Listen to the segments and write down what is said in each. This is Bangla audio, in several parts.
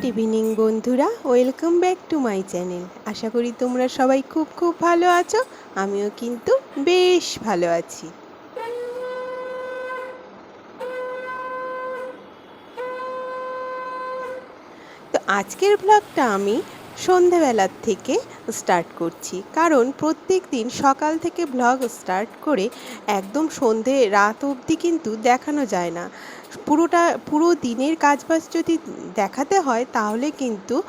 গুড ইভিনিং বন্ধুরা। Welcome back to my channel আশা করি তোমরা সবাই খুব খুব ভালো আছো। আমিও কিন্তু বেশ ভালো আছি। তো আজকের ব্লগটা আমি সন্ধেবেলার থেকে স্টার্ট করছি। কারণ প্রত্যেক দিন সকাল থেকে ব্লগ স্টার্ট করে একদম সন্ধে রাত অবধি কিন্তু দেখানো যায় না। পুরোটা, পুরো দিনের কাজবাজ যদি দেখাতে হয়, তাহলে কিন্তু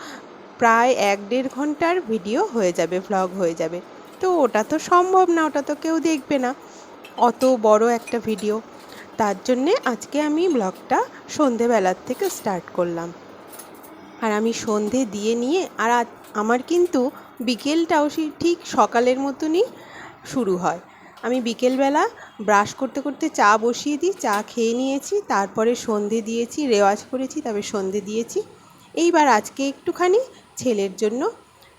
প্রায় এক দেড় ঘণ্টার ভিডিও হয়ে যাবে ভ্লগ হয়ে যাবে। তো ওটা তো সম্ভব না, ওটা তো কেউ দেখবে না। অত বড় একটা ভিডিও। তার জন্যে আজকে আমি ব্লগটা সন্ধেবেলার থেকে স্টার্ট করলাম। আর আমি সন্ধে দিয়ে নিয়ে, আর আমার কিন্তু বিকেলটাও সেই ঠিক সকালের মতনই শুরু হয়। আমি বিকেলবেলা ব্রাশ করতে করতে চা বসিয়ে দিই, চা খেয়ে নিয়েছি, তারপরে সন্ধে দিয়েছি, রেওয়াজ করেছি তবে সন্ধে দিয়েছি। এইবার আজকে একটুখানি ছেলের জন্য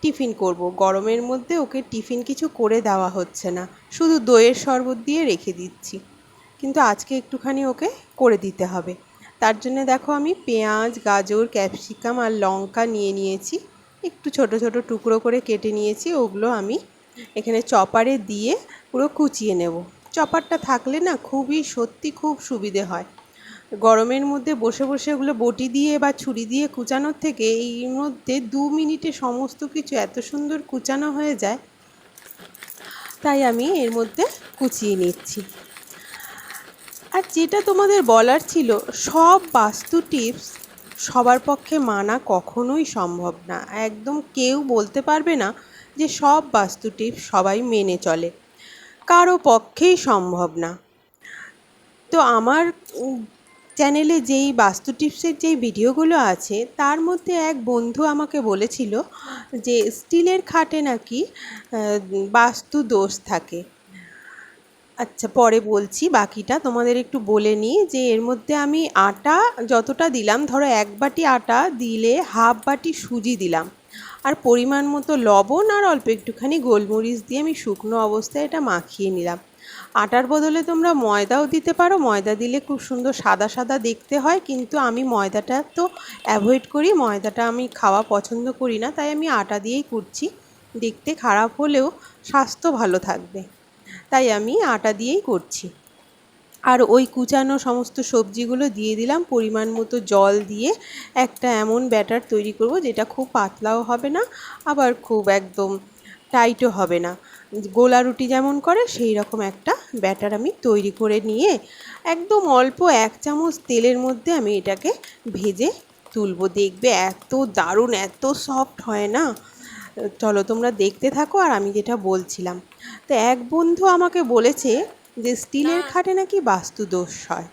টিফিন করব। গরমের মধ্যে ওকে টিফিন কিছু করে দেওয়া হচ্ছে না, শুধু দইয়ের শরবত দিয়ে রেখে দিচ্ছি। কিন্তু আজকে একটুখানি ওকে করে দিতে হবে। তার জন্য দেখো আমি পেঁয়াজ, গাজর, ক্যাপসিকাম আর লঙ্কা নিয়ে নিয়েছি। একটু ছোট ছোট টুকরো করে কেটে নিয়েছি, ওগুলো আমি এখানে চপারে দিয়ে পুরো কুচিয়ে নেব। চপারটা থাকলে না খুবই সত্যি খুব সুবিধে হয়। গরমের মধ্যে বসে বসে ওগুলো বটি দিয়ে বা ছুরি দিয়ে কুচানোর থেকে এই মধ্যে দু মিনিটে সমস্ত কিছু এত সুন্দর কুচানো হয়ে যায়, তাই আমি এর মধ্যে কুচিয়ে নিচ্ছি। আর যেটা তোমাদের বলার ছিল, সব বাস্তু টিপস সবার পক্ষে মানা কখনোই সম্ভব না। একদম কেউ বলতে পারবে না যে সব বাস্তু টিপস সবাই মেনে চলে। কারও পক্ষেই সম্ভব না। তো আমার চ্যানেলে যেই বাস্তু টিপসের যেই ভিডিওগুলো আছে, তার মধ্যে এক বন্ধু আমাকে বলেছিল যে স্টিলের খাটে নাকি বাস্তু দোষ থাকে। আচ্ছা পরে বলছি, বাকিটা তোমাদের একটু বলে নিই যে এর মধ্যে আমি আটা যতটা দিলাম, ধরো এক বাটি আটা দিলে হাফ বাটি সুজি দিলাম। আর পরিমাণ মতো লবণ আর অল্প একটুখানি গোলমরিচ দিয়ে আমি শুকনো অবস্থায় এটা মাখিয়ে নিলাম। আটার বদলে তোমরা ময়দাও দিতে পারো। ময়দা দিলে খুব সুন্দর সাদা সাদা দেখতে হয়, কিন্তু আমি ময়দাটা তো অ্যাভয়েড করি। ময়দাটা আমি খাওয়া পছন্দ করি না, তাই আমি আটা দিয়েই করছি। দেখতে খারাপ হলেও স্বাস্থ্য ভালো থাকবে। তাই আমি আটা দিয়েই করছি। আর ওই কুচানো সমস্ত সবজিগুলো দিয়ে দিলাম, পরিমাণ মতো জল দিয়ে একটা এমন ব্যাটার তৈরি করব যেটা খুব পাতলাও হবে না, আবার খুব একদম টাইটও হবে না। গোলা রুটি যেমন করে, সেই রকম একটা ব্যাটার আমি তৈরি করে নিয়ে একদম অল্প এক চামচ তেলের মধ্যে আমি এটাকে ভেজে তুলবো। দেখবে এত দারুণ, এত সফট হয় না? চলো তোমরা দেখতে থাকো আর আমি যেটা বলছিলাম। তো এক বন্ধু আমাকে বলেছে যে স্টিলের খাটে নাকি বাস্তু দোষ হয়।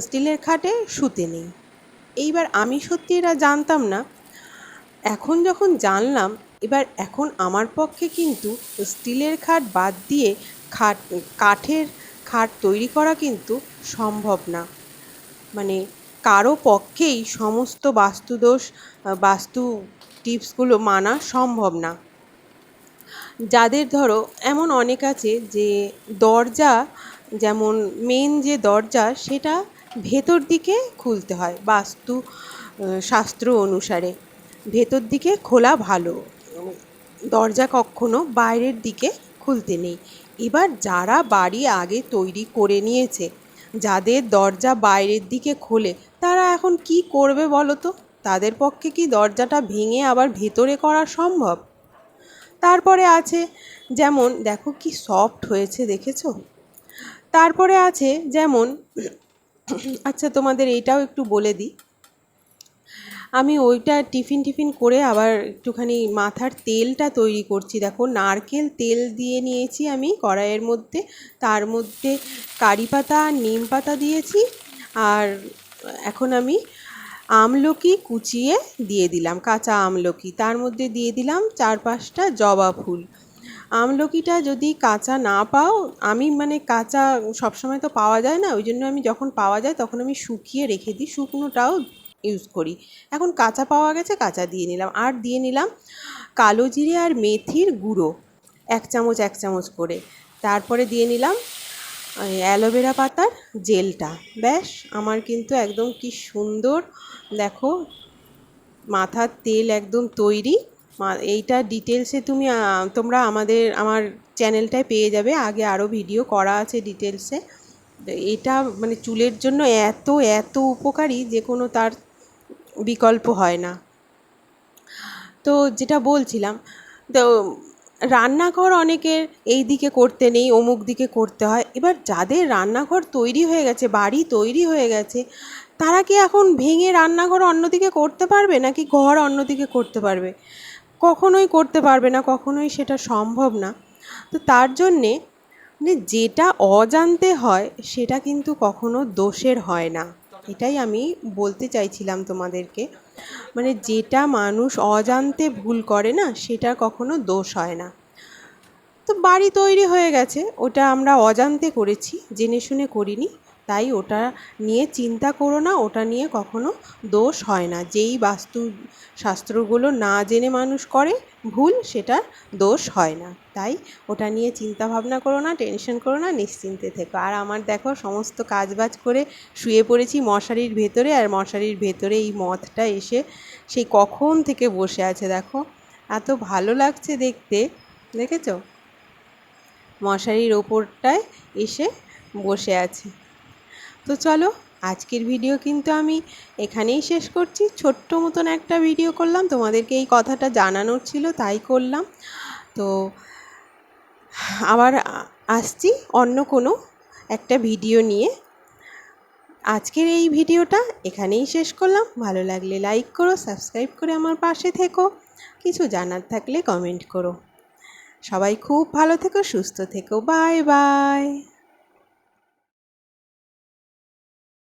স্টিলের খাটে শুতে নেই। এইবার আমি সত্যি এটা জানতাম না। এখন যখন জানলাম এবার এখন আমার পক্ষে কিন্তু স্টিলের খাট বাদ দিয়ে খাট কাঠের খাট তৈরি করা কিন্তু সম্ভব না। মানে কারও পক্ষেই সমস্ত বাস্তুদোষ বাস্তু টিপসগুলো মানা সম্ভব না। যাদের ধরো, এমন অনেক আছে যে দরজা, যেমন মেন যে দরজা, সেটা ভেতর দিকে খুলতে হয় বাস্তু শাস্ত্র অনুসারে। ভেতর দিকে খোলা ভালো। দরজা কখনো বাইরের দিকে খুলতে নেই। এবার যারা বাড়ি আগে তৈরি করে নিয়েছে, যাদের দরজা বাইরের দিকে খোলে, তারা এখন কি করবে বলো তো? তাদের পক্ষে কি দরজাটা ভেঙে আবার ভেতরে করা সম্ভব? তারপরে আছে যেমন, দেখো কি সফট হয়েছে দেখেছ? তারপরে আছে যেমন আচ্ছা তোমাদের এইটাও একটু বলে দিই। আমি ওইটা টিফিন টিফিন করে আবার একটুখানি মাথার তেলটা তৈরি করছি। দেখো নারকেল তেল দিয়ে নিয়েছি আমি কড়াইয়ের মধ্যে। তার মধ্যে কারি পাতা, নিম পাতা দিয়েছি। আর এখন আমি আমলকি কুচিয়ে দিয়ে দিলাম, কাঁচা আমলকি। তার মধ্যে দিয়ে দিলাম চার পাঁচটা জবা ফুল। আমলকিটা যদি কাঁচা না পাও, আমি মানে কাঁচা সবসময় তো পাওয়া যায় না, ওই জন্য আমি যখন পাওয়া যায় তখন আমি শুকিয়ে রেখে দিই, শুকনোটাও ইউজ করি। এখন কাঁচা পাওয়া গেছে, কাঁচা দিয়ে নিলাম। আর দিয়ে নিলাম কালো জিরে আর মেথির গুঁড়ো, এক চামচ এক চামচ করে। তারপরে দিয়ে নিলাম অ্যালোভেরা পাতার জেলটা। ব্যাস, আমার কিন্তু একদম কি সুন্দর, দেখো, মাথার তেল একদম তৈরি। এইটা ডিটেলসে তুমি তোমরা আমাদের, আমার চ্যানেলটায় পেয়ে যাবে। আগে আরও ভিডিও করা আছে ডিটেলসে। এটা মানে চুলের জন্য এত এত উপকারী, যে কোনো তার বিকল্প হয় না। তো যেটা বলছিলাম, তো রান্নাঘর অনেকের এই দিকে করতে নেই, অমুক দিকে করতে হয়। এবার যাদের রান্নাঘর তৈরি হয়ে গেছে, বাড়ি তৈরি হয়ে গেছে, তারা কি এখন ভেঙে রান্নাঘর অন্যদিকে করতে পারবে, নাকি ঘর অন্যদিকে করতে পারবে? কখনোই করতে পারবে না, কখনোই সেটা সম্ভব না। তো তার জন্যে মানে যেটা অজান্তে হয়, সেটা কিন্তু কখনো দোষের হয় না। এটাই আমি বলতে চাইছিলাম তোমাদেরকে। মানে যেটা মানুষ অজান্তে ভুল করে না সেটা কখনো দোষ হয় না। তো বাড়ি তৈরি হয়ে গেছে, ওটা আমরা অজান্তে করেছি, জেনে শুনে করিনি। তাই ওটা নিয়ে চিন্তা করো না, ওটা নিয়ে কখনো দোষ হয় না। যেই বাস্তু শাস্ত্রগুলো না জেনে মানুষ করে ভুল সেটা দোষ হয় না। তাই ওটা নিয়ে চিন্তা ভাবনা করো না, টেনশন করো না, নিশ্চিন্তে থেকো। আর আমার দেখো, সমস্ত কাজবাজ করে শুয়ে পড়েছি মশারির ভেতরে, আর মশারির ভেতরে এই মথটা এসে সেই কখন থেকে বসে আছে দেখো? এত ভালো লাগছে দেখতে, দেখেছ? মশারির ওপরটায় এসে বসে আছে। তো চলো, আজকের ভিডিও কিন্তু আমি এখানেই শেষ করছি। ছোট্ট মতন একটা ভিডিও করলাম, তোমাদেরকে এই কথাটা জানানোর ছিল, তাই করলাম। তো আবার আসছি অন্য কোনো একটা ভিডিও নিয়ে। আজকের এই ভিডিওটা এখানেই শেষ করলাম। ভালো লাগলে লাইক করো সাবস্ক্রাইব করে আমার পাশে থেকো। কিছু জানার থাকলে কমেন্ট করো। সবাই খুব ভালো থেকো, সুস্থ থেকো। Bye bye